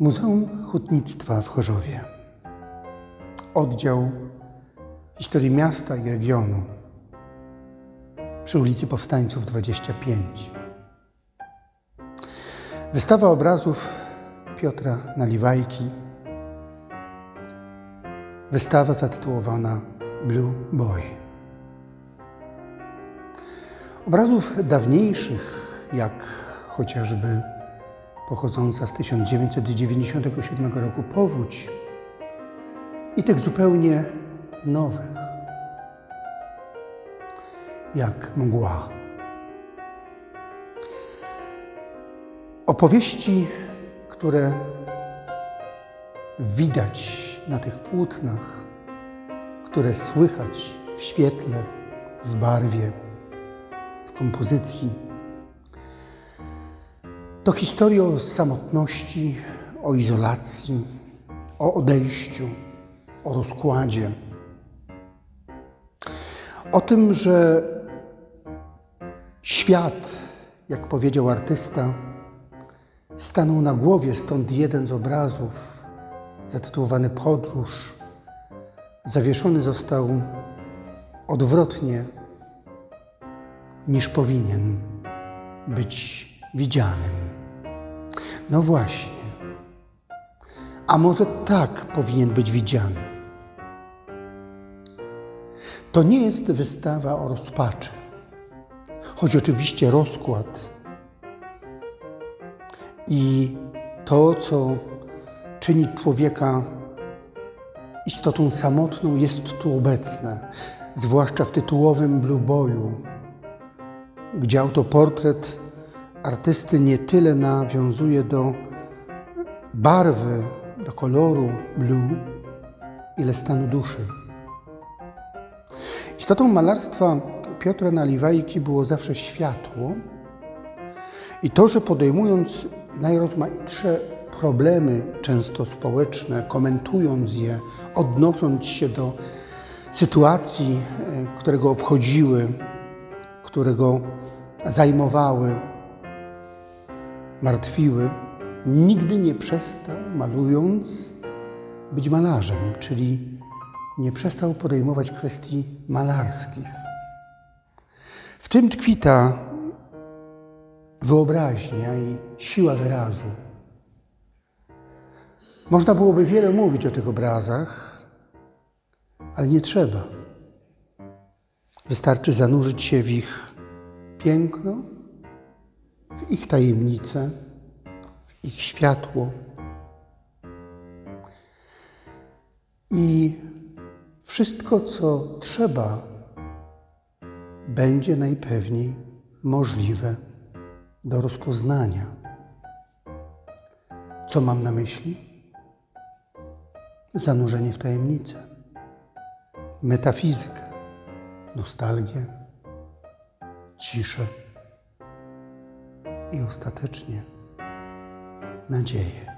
Muzeum Hutnictwa w Chorzowie. Oddział Historii Miasta i Regionu przy ulicy Powstańców 25. Wystawa obrazów Piotra Naliwajki. Wystawa zatytułowana Blue Boy. Obrazów dawniejszych, jak chociażby pochodząca z 1997 roku powódź i tych zupełnie nowych, jak mgła. Opowieści, które widać na tych płótnach, które słychać w świetle, w barwie, w kompozycji. To historia o samotności, o izolacji, o odejściu, o rozkładzie. O tym, że świat, jak powiedział artysta, stanął na głowie, stąd jeden z obrazów, zatytułowany Podróż, zawieszony został odwrotnie niż powinien być widzianym. No właśnie. A może tak powinien być widziany? To nie jest wystawa o rozpaczy, choć oczywiście rozkład i to, co czyni człowieka istotą samotną, jest tu obecne, zwłaszcza w tytułowym Blue Boyu, gdzie autoportret artysty nie tyle nawiązuje do barwy, do koloru blue, ile stanu duszy. Istotą malarstwa Piotra Naliwajki było zawsze światło i to, że podejmując najrozmaitsze problemy, często społeczne, komentując je, odnosząc się do sytuacji, e, które go obchodziły, które go zajmowały, martwiły, nigdy nie przestał, malując, być malarzem, czyli nie przestał podejmować kwestii malarskich. W tym tkwi ta wyobraźnia i siła wyrazu. Można byłoby wiele mówić o tych obrazach, ale nie trzeba. Wystarczy zanurzyć się w ich piękno, w ich tajemnice, w ich światło. I wszystko, co trzeba, będzie najpewniej możliwe do rozpoznania. Co mam na myśli? Zanurzenie w tajemnicę, metafizykę, nostalgię, ciszę i ostatecznie nadzieję.